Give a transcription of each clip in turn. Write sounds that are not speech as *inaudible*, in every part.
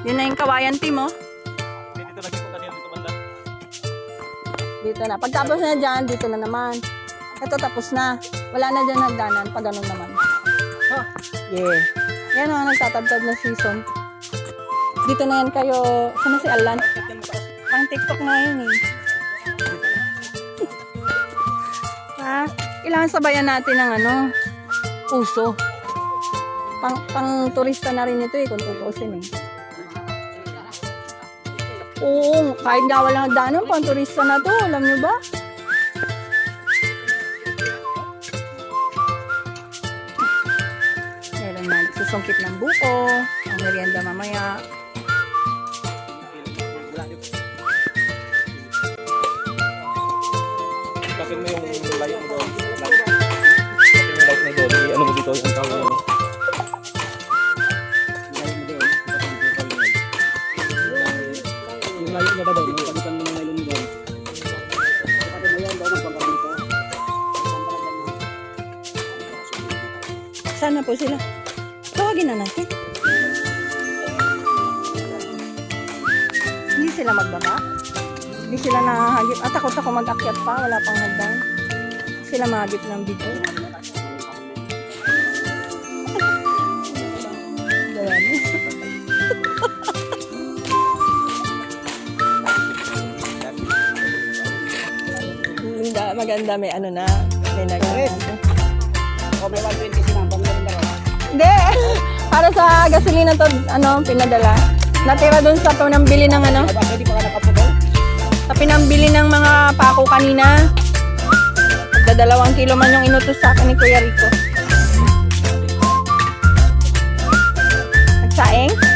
Yun na yung kawayan team, oh. Dito na dito kanina dito banda. Dito na. Pagtapos na dyan, dito na naman. Ito tapos na. Wala na dyan hagdanan. Pag ganun naman. Oh, yeah. Yan o, nagtatabtab na season. Dito na yan kayo. Sana si Alan? Pang TikTok na yun eh. *laughs* ha? Kailangan sabayan natin ng ano, uso. Pang, pang turista na rin ito eh, kung tutusin eh. Oo, kahit nga walang hagdanan, pang turista na to. Alam nyo ba? Meron na susungkit ng buko, ang merienda mamaya. Kapin mo yung light mo doon. Kapin mo yung na doon. Ano mo dito yung tawag Sana po sila. Tawagin na natin. Hindi sila magbaba. Hindi sila nahagip. At takot ako mag-akyat pa. Wala pang hagdan. Sila mahagip ng. Dami. Maganda, maganda may ano na. May nag Problema 20 sinang pamilya na Hindi. Para sa gasolina to, ano, pinadala. Natira dun sa pinambili ng ano, hindi pa ka nakaputol? sa pinambili ng mga pako kanina. Dadalawang kilo man yung inutos sa akin ni Kuya Rico. Nagsaing?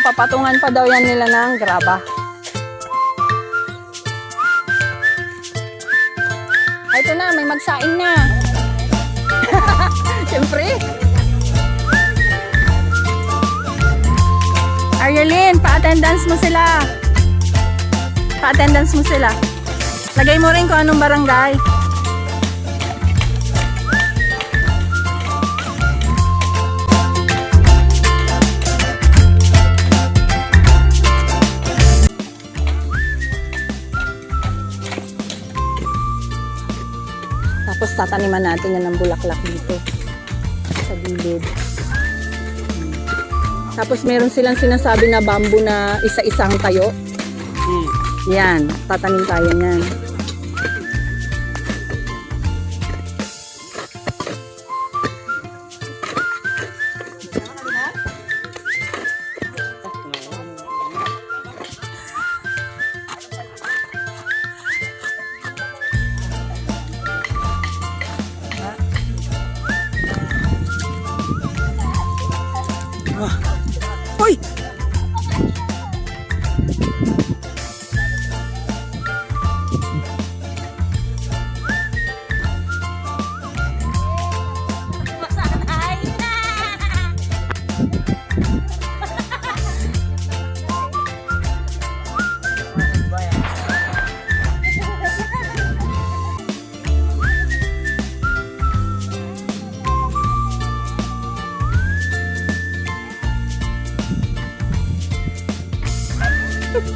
Papatungan pa daw yan nila ng graba. Ay, ito na, may magsaing na. *laughs* Siyempre. Arylene, pa-attendance mo sila. Pa-attendance mo sila. Lagay mo rin kung anong barangay. Tapos tataniman natin yan ng bulaklak dito sa gilid. Tapos meron silang sinasabi na bamboo na isa-isang tayo. Hmm. Yan, tatanim tayo niyan. は。おい。Hmm,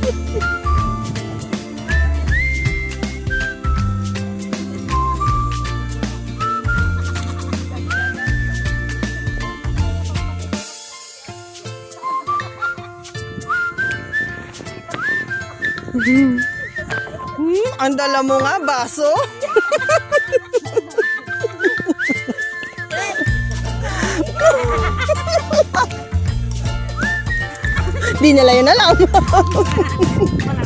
ang dala mo nga, baso. Di nila yun alam. *laughs*